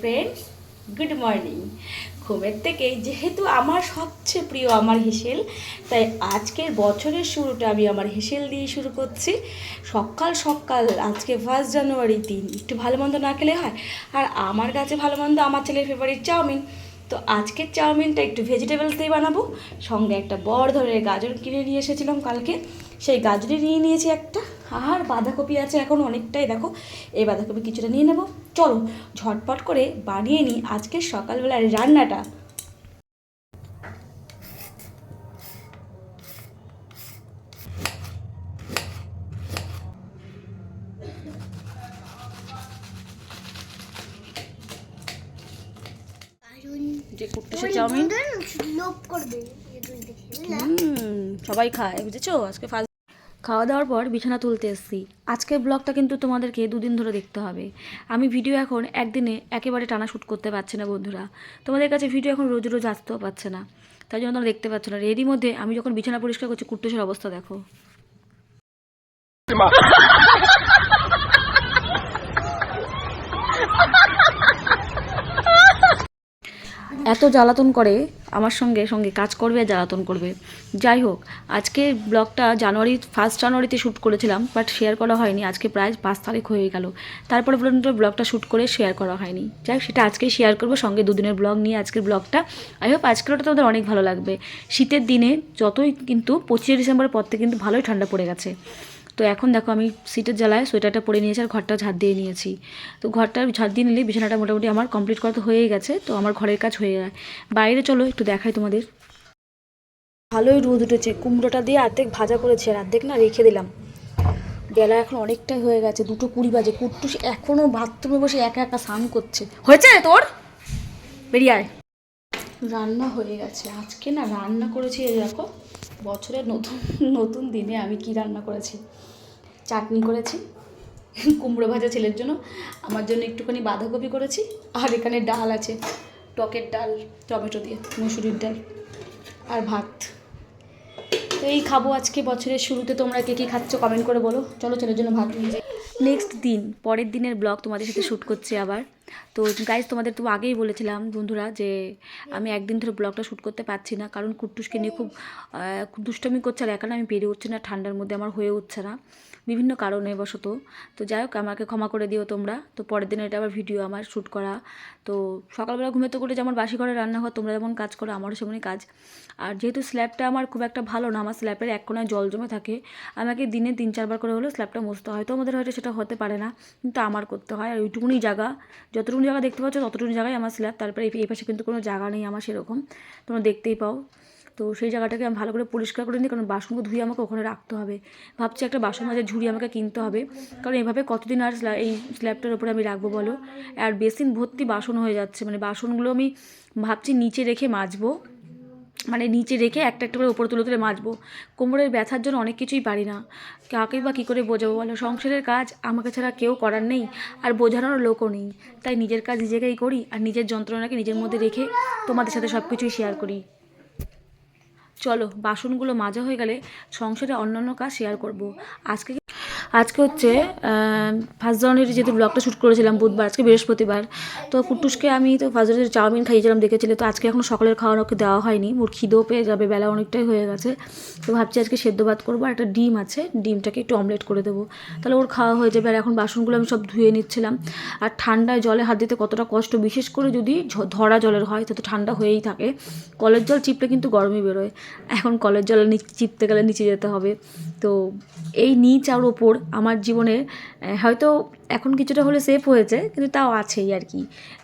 Friends good morning ঘুমের থেকে যেহেতু আমার সবচেয়ে প্রিয় আমার হেসেল, তাই আজকের বছরের শুরুটা আমি আমার হেসেল দিয়ে শুরু করছি। সকাল সকাল, আজকে ফার্স্ট জানুয়ারি দিন একটু ভালো মন্দ না খেলে হয়? আর আমার কাছে ভালো মন্দ আমার ছেলের ফেভারিট চাউমিন। তো আজকের চাউমিনটা একটু ভেজিটেবলস দিয়ে বানাবো। সঙ্গে একটা বড় ধরনের গাজর কিনে নিয়ে এসেছিলাম কালকে। সেই গাজরই নিয়ে নিয়েছি একটা। আর বাঁধাকপি আছে এখন অনেকটাই, দেখো। এই বাঁধাকপি কিছুটা নিয়ে নেব। চলো ঝটপট করে বানিয়ে নিই আজকের সকালবেলার রান্নাটা। যে কুট্টুসের চাউমিন? সবাই খায় বুঝেছ? আজকে ফার্স্ট খাওয়া দাওয়ার পর বিছানা তুলতে এসেছি। আজকের ব্লগটা কিন্তু তোমাদেরকে দুদিন ধরে দেখতে হবে। আমি ভিডিও এখন একদিনে একেবারে টানা শ্যুট করতে পারছি না বন্ধুরা। তোমাদের কাছে ভিডিও এখন রোজ রোজ আসতেও পারছে না। তাই জন্য তোমরা দেখতে পাচ্ছ না। এরই মধ্যে আমি যখন বিছানা পরিষ্কার করছি কুট্টুসের অবস্থা দেখো। এত জ্বালাতন করে আমার সঙ্গে সঙ্গে কাজ করবে, জ্বালাতন করবে। যাই হোক, আজকে ব্লগটা জানুয়ারি ফার্স্ট জানুয়ারিতে শ্যুট করেছিলাম বাট শেয়ার করা হয়নি। আজকে প্রায় পাঁচ তারিখ হয়ে গেল। তারপরে পর্যন্ত ব্লগটা শ্যুট করে শেয়ার করা হয়নি। যাই হোক, সেটা আজকে শেয়ার করব। সঙ্গে দুদিনের ব্লগ নিয়ে আজকের ব্লগটা আই হোপ আজকের ওটা তোমাদের অনেক ভালো লাগবে। শীতের দিনে যতই কিন্তু পঁচিশে ডিসেম্বরের পর থেকে কিন্তু ভালোই ঠান্ডা পড়ে গেছে। তো এখন দেখো আমি সিটের জ্বালায় সোয়েটারটা পরে নিয়েছি আর ঘরটা ঝাড় দিয়ে নিয়েছি। তো ঘরটা ঝাড় দিয়ে নিলে বিছানাটা মোটামুটি আমার কমপ্লিট করা তো হয়েই গেছে, তো আমার ঘরের কাজ হয়ে যায়। বাইরে চলো, একটু দেখাই তোমাদের। ভালোই রোদ উঠেছে, কুমড়োটা দিয়ে অর্ধেক ভাজা করেছি আর অর্ধেক না রেখে দিলাম। বেলা এখন অনেকটাই হয়ে গেছে, দুটো কুড়ি বাজে, কুট্টুস এখনও বাথরুমে বসে একা একা স্নান করছে। হয়েছে তোর? বেরিয়ে আয়। রান্না হয়ে গেছে, আজকে না রান্না করেছি দেখো, বছরের নতুন নতুন দিনে আমি কি রান্না করেছি। চাটনি করেছি, কুমড়ো ভাজা ছেলের জন্য। আমার জন্য একটুখানি বাঁধাকপি করেছি, আর এখানে ডাল আছে, টকের ডাল, টমেটো দিয়ে, মুসুরির ডাল আর ভাত। তো এই খাব আজকে বছরের শুরুতে, তোমরা কে কী খাচ্ছ কমেন্ট করে বলো। চলো ছেলের জন্য ভাত নিয়ে যাই। নেক্সট দিন, পরের দিনের ব্লগ তোমাদের সাথে শ্যুট করছি আবার। তো গাইজ তোমাদের তো আগেই বলেছিলাম বন্ধুরা যে, আমি একদিন ধরে ব্লগটা শ্যুট করতে পারছি না, কারণ কুট্টুসকে নিয়ে খুব দুষ্টামি করছে আর একানা আমি পেরে উঠছি না, ঠান্ডার মধ্যে আমার হয়ে উঠছে না। বিভিন্ন কারণে বশত। তো যাই হোক আমাকে ক্ষমা করে দিও তোমরা। তো পরের দিন এটা আবার ভিডিও আমার শ্যুট করা। তো সকালবেলা ঘুমেতে করে যেমন বাসি ঘরে রান্নাঘর তোমরা যেমন কাজ করো, আমারও সেমনই কাজ। আর যেহেতু স্ল্যাবটা আমার খুব একটা ভালো না, আমার স্ল্যাবের এক কোনায় জল জমে থাকে, আমাকে দিনে তিন চারবার করে হলেও স্ল্যাবটা মুছতে হয়। তো আমাদের হয়তো সেটা হতে পারে না, কিন্তু আমার করতে হয়। আর ওইটুকুনি জায়গা যতটুকু জায়গা দেখতে পাচ্ছ ততটুকু জায়গায় আমার স্ল্যাব তারপরে এই পাশে কিন্তু কোনো জায়গা নেই আমার সেরকম। তোমরা দেখতেই পাও। তো সেই জায়গাটাকে আমি ভালো করে পরিষ্কার করে নিই, কারণ বাসনগুলো ধুয়ে আমাকে ওখানে রাখতে হবে। ভাবছি একটা বাসন মাজার ঝুড়ি আমাকে কিনতে হবে। কারণ এভাবে কতদিন আর এই স্ল্যাবটার উপরে আমি রাখব বলো? আর বেসিন ভর্তি বাসন হয়ে যাচ্ছে। মানে বাসনগুলো আমি ভাবছি নিচে রেখে মাজবো। মানে নিচে রেখে একটা একটা করে উপরে তুলে তুলে মাজবো। কোমরের ব্যথার জন্য অনেক কিছুই পারি না। কাকে বা কী করে বোঝাবো বলো? সংসারের কাজ আমাকে ছাড়া কেউ করার নেই, আর বোঝানোর লোকও নেই। তাই নিজের কাজ নিজেকেই করি, আর নিজের যন্ত্রণাকে নিজের মধ্যে রেখে তোমাদের সাথে সব কিছুই শেয়ার করি। চলো বাসনগুলো মাজা হয়ে গেলে সংসারে অন্যান্য কাজ শেয়ার করব। আজকে আজকে হচ্ছে ফার্স্ট জানুয়ারি যেহেতু ব্লগটা শ্যুট করেছিলাম বুধবার, আজকে বৃহস্পতিবার, তো কুটুসকে আমি তো ফার্স্ট জানুয়ারি চাউমিন খাইয়েছিলাম, দেখেছিলে, তো আজকে এখন সকালের খাওয়ার ওকে দেওয়া হয়নি। ওর খিদেও পেয়ে যাবে, বেলা অনেকটাই হয়ে গেছে। তো ভাবছি আজকে সেদ্ধ ভাত করব, আর একটা ডিম আছে, ডিমটাকে একটু অমলেট করে দেবো। তাহলে ওর খাওয়া হয়ে যাবে, আর এখন বাসনগুলো আমি সব ধুয়ে নিচ্ছিলাম। আর ঠান্ডায় জলে হাত দিতে কতটা কষ্ট, বিশেষ করে যদি ধরা জলের হয় তো ঠান্ডা হয়েই থাকে। কলের জল চিপলে কিন্তু গরমই বেরোয়। এখন কলের জল চিপতে গেলে নিচে যেতে হবে। তো এই নিচ আর ওপর আমার জীবনে হয়তো এখন কিছুটা হলে সেফ হয়েছে, কিন্তু তাও আছেই আর কি।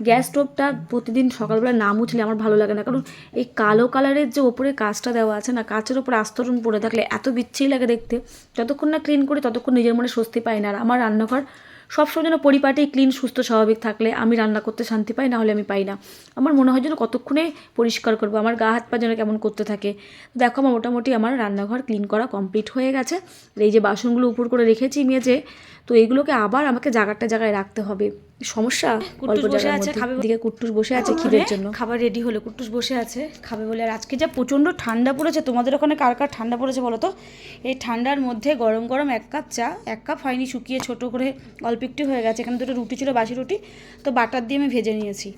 গ্যাস স্টোভটা প্রতিদিন সকালবেলা না মুছলে আমার ভালো লাগে না, কারণ এই কালো কালারের যে ওপরে কাজটা দেওয়া আছে না, কাচের ওপর আস্তরণ পড়ে থাকলে এত বিচ্ছিরি লাগে দেখতে। যতক্ষণ না ক্লিন করি, ততক্ষণ নিজের মনে স্বস্তি পাই না। আর আমার রান্নাঘর সবসময় যেন পরিপাটি ক্লিন সুস্থ, স্বাভাবিক থাকলে আমি রান্না করতে শান্তি পাই না হলে আমি পাই না। আমার মনে হয় যেন কতক্ষণে পরিষ্কার করব, আমার গা হাত পা যেন কেমন করতে থাকে। দেখো, আমার মোটামুটি আমার রান্নাঘর ক্লিন করা কমপ্লিট হয়ে গেছে। এই যে বাসনগুলো উপর করে রেখেছি মেজে, তো এইগুলোকে আবার আমাকে জায়গাটা জায়গায় রাখতে হবে। সমস্যা? কুট্টুস অল্প বসে আছে, খাবে- এদিকে কুট্টুস বসে আছে খিদের জন্য। খাবার রেডি হলো কুট্টুস বসে আছে খাবে বলে। আর আজকে যা প্রচণ্ড ঠান্ডা পড়েছে তোমাদের ওখানে কার কার ঠান্ডা পড়েছে বলো তো? এই ঠান্ডার মধ্যে গরম গরম এক কাপ চা এক কাপ হয়নি শুকিয়ে ছোট করে অল্প একটু হয়ে গেছে। এখানে দুটো রুটি ছিল বাসি রুটি তো বাটার দিয়ে আমি ভেজে নিয়েছি।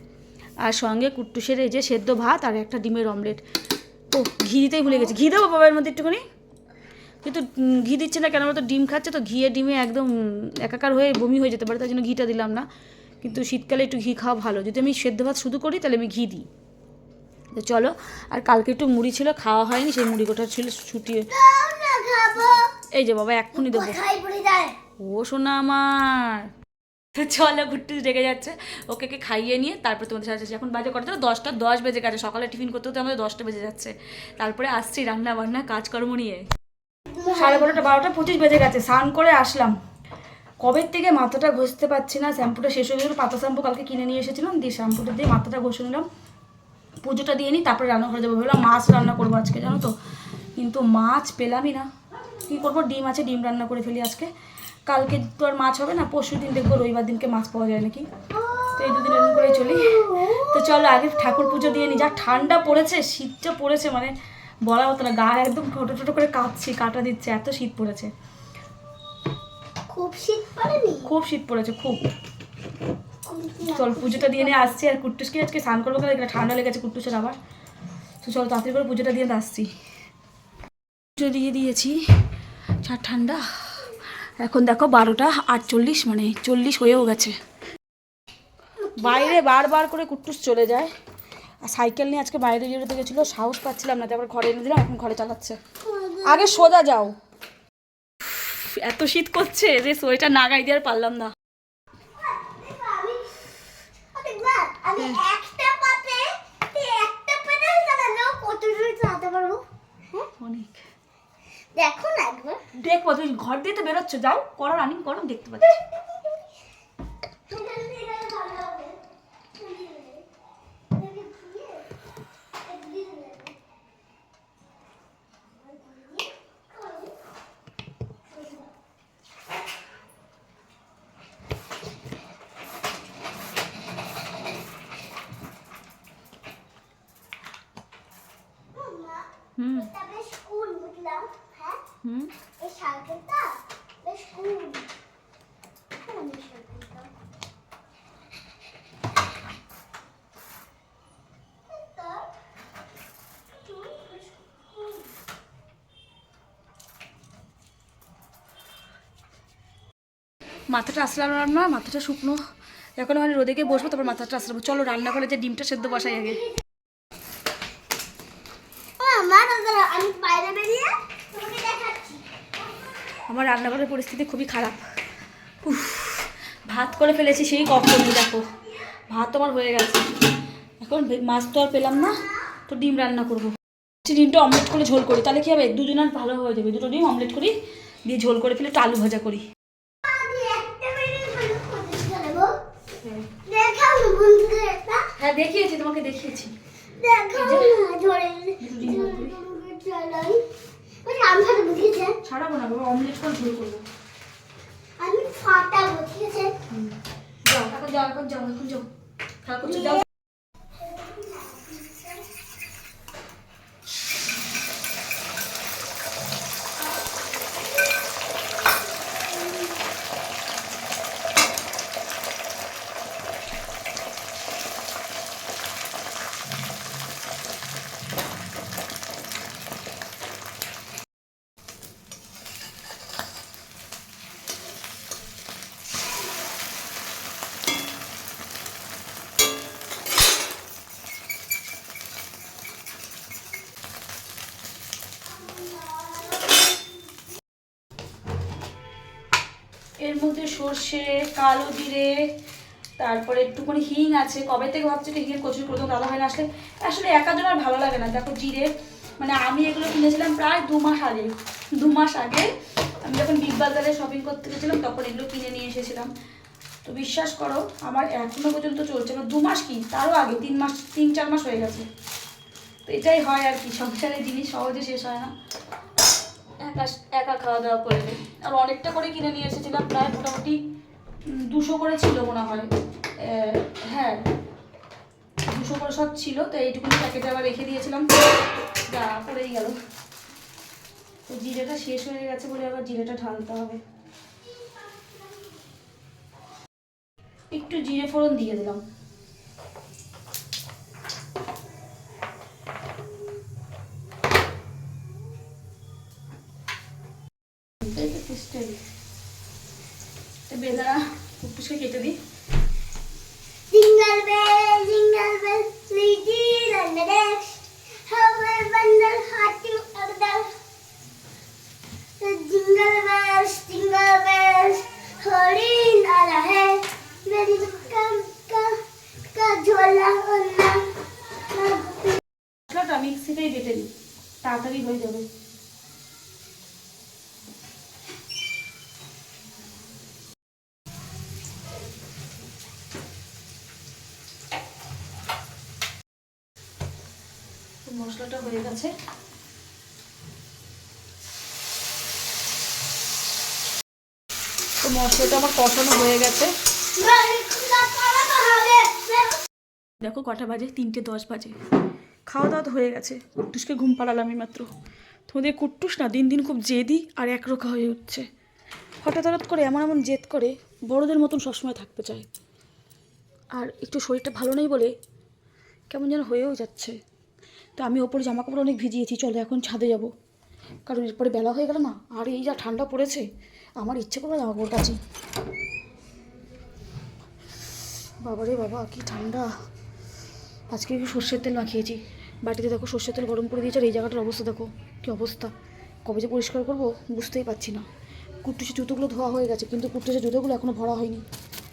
আর সঙ্গে কুট্টুসের এই যে সেদ্ধ ভাত আর একটা ডিমের অমলেট ও ঘি দিতেই ভুলে গেছি। ঘি দেবো বাবার মধ্যে একটুখানি? কিন্তু ঘি দিচ্ছে না কেন? আমরা তো ডিম খাচ্ছে তো ঘিয়ে ডিমে একদম একাকার হয়ে বমি হয়ে যেতে পারে তার জন্য ঘিটা দিলাম না। কিন্তু শীতকালে একটু ঘি খাওয়া ভালো। যদি আমি সেদ্ধ ভাত শুধু করি তাহলে আমি ঘি দিই। তো চলো আর কালকে একটু মুড়ি ছিল খাওয়া হয়নি সেই মুড়ি গোটা ছিল ছুটিয়ে এই যে বাবা এক্ষুনি দেবো। ও শোনা আমার। তো চলো ঘুরতে রেগে যাচ্ছে। ওকে কে খাইয়ে নিয়ে তারপর তোমাদের সাথে। এখন বাজে কটা? তো দশটা দশ বেজে গেছে। সকালে টিফিন করতে হতে আমাদের দশটা বেজে যাচ্ছে। তারপরে আসছি রান্না বান্না কাজকর্ম নিয়ে। সাড়ে বারোটা বারোটা পঁচিশ বেজে গেছে, স্নান করে আসলাম। কবে থেকে মাথাটা ঘষতে পারছি না, শ্যাম্পুটা শেষ হয়ে গেল, পাতা শ্যাম্পু কালকে কিনে নিয়ে এসেছিলাম, দিয়ে শ্যাম্পুটা দিয়ে মাথাটা ঘষে নিলাম। পুজোটা দিয়ে নিই তারপরে রান্না করে যাব, ভাবলাম মাছ রান্না করব আজকে, জানো তো। কিন্তু মাছ পেলামই না। কী করব? ডিম আছে, ডিম রান্না করে ফেলি আজকে। কালকে তো আর মাছ হবে না পরশু দিন দেখব রবিবার দিনকে মাছ পাওয়া যায় নাকি। তো এই দুদিন এরকম করে চলি। তো চলো, আগে ঠাকুর পুজো দিয়ে নিই যা ঠান্ডা পড়েছে, শীতটা পড়েছে মানে। বলা হতো না গা একদম ছোটো ছোটো করে কাঁপছি কাটা দিচ্ছে এত শীত পড়েছে। খুব শীত পড়েনি? খুব শীত পড়েছে খুব। চল পুজোটা দিয়ে নিয়ে আসছি আর কুট্টুসকে আজকে স্নান করব কারণ এখানে ঠান্ডা লেগেছে কুট্টুসের আবার। তো চলো তাড়াতাড়ি করে পুজোটা দিয়ে আসছি। পুজো দিয়ে দিয়েছি যা ঠান্ডা। এখন দেখো বারোটা আটচল্লিশ মানে চল্লিশ হয়েও গেছে। বাইরে বারবার করে কুট্টুস চলে যায়। সাইকেল নিয়ে আজকে বাইরে বেরোতে গেছিল সাহস পাচ্ছিলাম না তারপর ঘরে এনে দিলাম এখন ঘরে চালাচ্ছে। আগে সোজা যাও। এত শীত করছে যে সোয়েটার না গাই দিয়ে আর পারলাম না। হ্যাঁ অনেক। দেখো না একবার। দেখব তুমি ঘর দিয়ে তো বেরোচ্ছ যাও করো রানিং করো দেখতে পাচ্ছি পেডাল দিয়ে গেলে ভালো হবে দেখে ঘুরিয়ে, একদিন নেবে। মাম্মা, হুম এটা বেশ cool বুঝলাম, হ্যাঁ? হুম এই সাইকেলটা বেশ। কেমন এই সাইকেলটা? মাথাটা আসলাম না মাথাটা শুকনো এখন আমি রোদে গিয়ে বসবো তারপর মাথাটা আসলাম চলো রান্না করে যে ডিমটা সেদ্ধ বসাই আগে মাম্মা, দাদা, আমি বাইরে বেরিয়ে তোমাকে দেখাচ্ছি আমার রান্নাঘরের পরিস্থিতি খুবই খারাপ। উফ, ভাত করে ফেলেছি সেই কখনই দেখো। ভাত তোমার হয়ে গেছে। এখন মাছ তো আর পেলাম না তো ডিম রান্না করব। ডিমটা অমলেট করে ঝোল করি তাহলে কি হবে? দুজনের ভালো হয়ে যাবে। দুটো ডিম অমলেট করি দিয়ে ঝোল করে ফেলে একটু আলু ভাজা করি। হ্যাঁ দেখিয়েছি তোমাকে দেখিয়েছি। দেখাও না, ধরে চালাই। ওই আমি ফাটা বুঝিয়েছেন ছাড়াবো না বাবা অমলেট করে ঝোল করব আমি ফাটা বুঝিয়েছে যাও এখন যাও এখন যাও এখন যাও। সর্ষে, কালো জিরে, তারপরে একটুখানি হিং আছে। কবে থেকে ভাবছি যে হিঙের কচুরি করে দেবো দাদা হয় না আসলে? আসলে একাজন আর ভালো লাগে না। দেখো জিরে মানে আমি এগুলো কিনেছিলাম প্রায় দু মাস আগে। দু মাস আগে আমি যখন বিগ বাজারে শপিং করতে গেছিলাম, তখন এগুলো কিনে নিয়ে এসেছিলাম। তো বিশ্বাস করো, আমার এখনও পর্যন্ত চলছে। না দু মাস কি? তারও আগে, তিন মাস, তিন চার মাস হয়ে গেছে। তো এটাই হয় আর কি। সংসারের জিনিস সহজে শেষ হয় না। একা খাওয়া দাওয়া করে নিই। আর অনেকটা করে কিনে নিয়ে এসেছিলাম, প্রায় মোটামুটি দুশো করে ছিল মনে হয়। হ্যাঁ দুশো করে সব ছিল, তো এইটুকুনি প্যাকেটে আবার রেখে দিয়েছিলাম। যা পড়েই গেল। তো জিরেটা শেষ হয়ে গেছে বলে আবার জিরেটা ঢালতে হবে। একটু জিরে ফোড়ন দিয়ে দিলাম। বেদারা কুটুসকে কেটে দিই on the. মশলাটা মিক্সিতেই বেটে দিই তাড়াতাড়ি হয়ে যাবে তো গেছে তো মশলাটা আমার কষানো হয়ে গেছে। দেখো কটা বাজে, তিনটে দশ বাজে। খাওয়া দাওয়া হয়ে গেছে। কুট্টুসকে ঘুম পাড়ালাম মাত্র তোমাদের কুট্টুস না দিন দিন খুব জেদি আর একরোখা হয়ে উঠছে। হঠাৎ হঠাৎ করে এমন এমন জেদ করে বড়দের মতন সবসময় থাকতে চায়। আর একটু শরীরটা ভালো নেই বলে কেমন যেন হয়েও যাচ্ছে। তো আমি ওপরে জামা কাপড় অনেক ভিজিয়েছি, চলো এখন ছাদে যাব। কারণ এরপরে বেলা হয়ে গেল না, আর এই যা ঠান্ডা পড়েছে, আমার ইচ্ছে করে জামা কাপড় কাচি। বাবারে বাবা, কি ঠান্ডা। আজকে সর্ষের তেল মাখিয়েছি। বাটিতে দেখো সর্ষের তেল গরম করে দিয়েছে আর এই জায়গাটার অবস্থা দেখো, কী অবস্থা। কবে যে পরিষ্কার করব বুঝতেই পারছি না। কুট্টুসের জুতোগুলো ধোয়া হয়ে গেছে, কিন্তু কুট্টুসের জুতোগুলো এখনও ভরা হয়নি।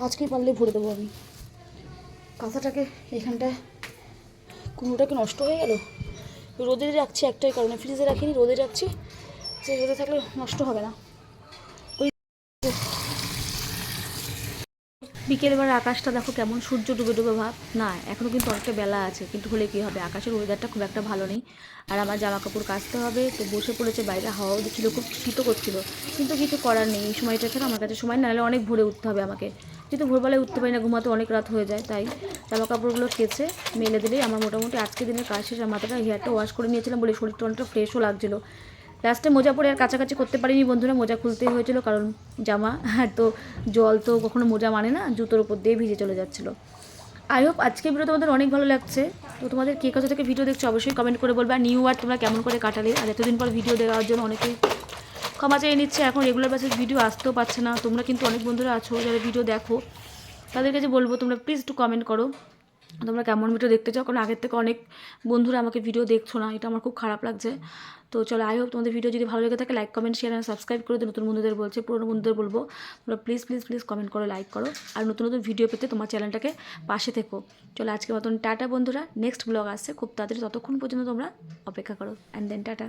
আজকেই পারলে ভরে দেবো আমি। কাঁথাটাকে এখানটায়, কুমড়োটাকে নষ্ট হয়ে গেল? রোদে রাখছি একটাই কারণে ফ্রিজে রাখিনি, রোদে রাখছি, যে রোদে থাকলে নষ্ট হবে না। বিকেলবেলা আকাশটা দেখো কেমন, সূর্য ডুবে ডুবে ভাব। না এখনও কিন্তু অনেকটা বেলা আছে, কিন্তু হলে কী হবে? আকাশের ওয়েদারটা খুব একটা ভালো নেই। আর আমার জামা কাপড় কাচতে হবে, তো বসে পড়েছে, বাইরে হাওয়াও দিচ্ছিল খুব শীতও করছিল। কিন্তু কিছু করার নেই, এই সময়টা ছাড়া আমার কাছে সময় না হলে অনেক ভরে উঠতে হবে আমাকে। যেহেতু ভোরবেলায় উঠতে পারি না, ঘুমাতে অনেক রাত হয়ে যায়, তাই জামা কাপড়গুলো কেচে মেলে দিলেই আমার মোটামুটি আজকে দিনের কাজ শেষে। মাথাটা হেয়ারটা ওয়াশ করে নিয়েছিলাম বলে শরীরটা অনেকটা ফ্রেশও লাগছিল। লাস্টে মোজা পরে আর কাছাকাছি করতে পারিনি বন্ধুরা, মোজা খুলতেই হয়েছিল কারণ জামা, আর তো জল তো কখনো মোজা মানে না, জুতোর উপর দিয়ে ভিজে চলে যাচ্ছিল। আই হোপ আজকে ভিডিও তোমাদের অনেক ভালো লাগছে। তো তোমাদের কে কোথা থেকে ভিডিও দেখছ অবশ্যই কমেন্ট করে বলবে। আর নিউ ইয়ার তোমরা কেমন করে কাটালে, আর এতদিন পর ভিডিও দেওয়ার জন্য অনেকেই ক্ষমা চেয়ে নিচ্ছে, এখন রেগুলার বেসিস ভিডিও আসতেও পারছে না। তোমরা কিন্তু অনেক বন্ধুরা আছো, যারা ভিডিও দেখো, তাদের কাছে বলব, তোমরা প্লিজ একটু কমেন্ট করো। তোমরা কেমন ভিডিও দেখতে চাও? কারণ আগের থেকে অনেক বন্ধুরা আমাকে ভিডিও দেখছ না, এটা আমার খুব খারাপ লাগছে। তো চলো আই হোপ তোমাদের ভিডিও যদি ভালো লেগে থাকে লাইক কমেন্ট শেয়ার আর সাবস্ক্রাইব করে দিও। নতুন বন্ধুদের বলছে, পুরনো বন্ধুদের বলব। তোমরা প্লিজ প্লিজ প্লিজ কমেন্ট করো লাইক করো। আর নতুন নতুন ভিডিও পেতে তোমার চ্যানেলটাকে পাশে থেকো। চলো আজকে মতন টাটা বন্ধুরা। নেক্সট ব্লগ আসছে। খুব তাড়াতাড়ি ততক্ষণ পর্যন্ত তোমরা অপেক্ষা করো। And then tata.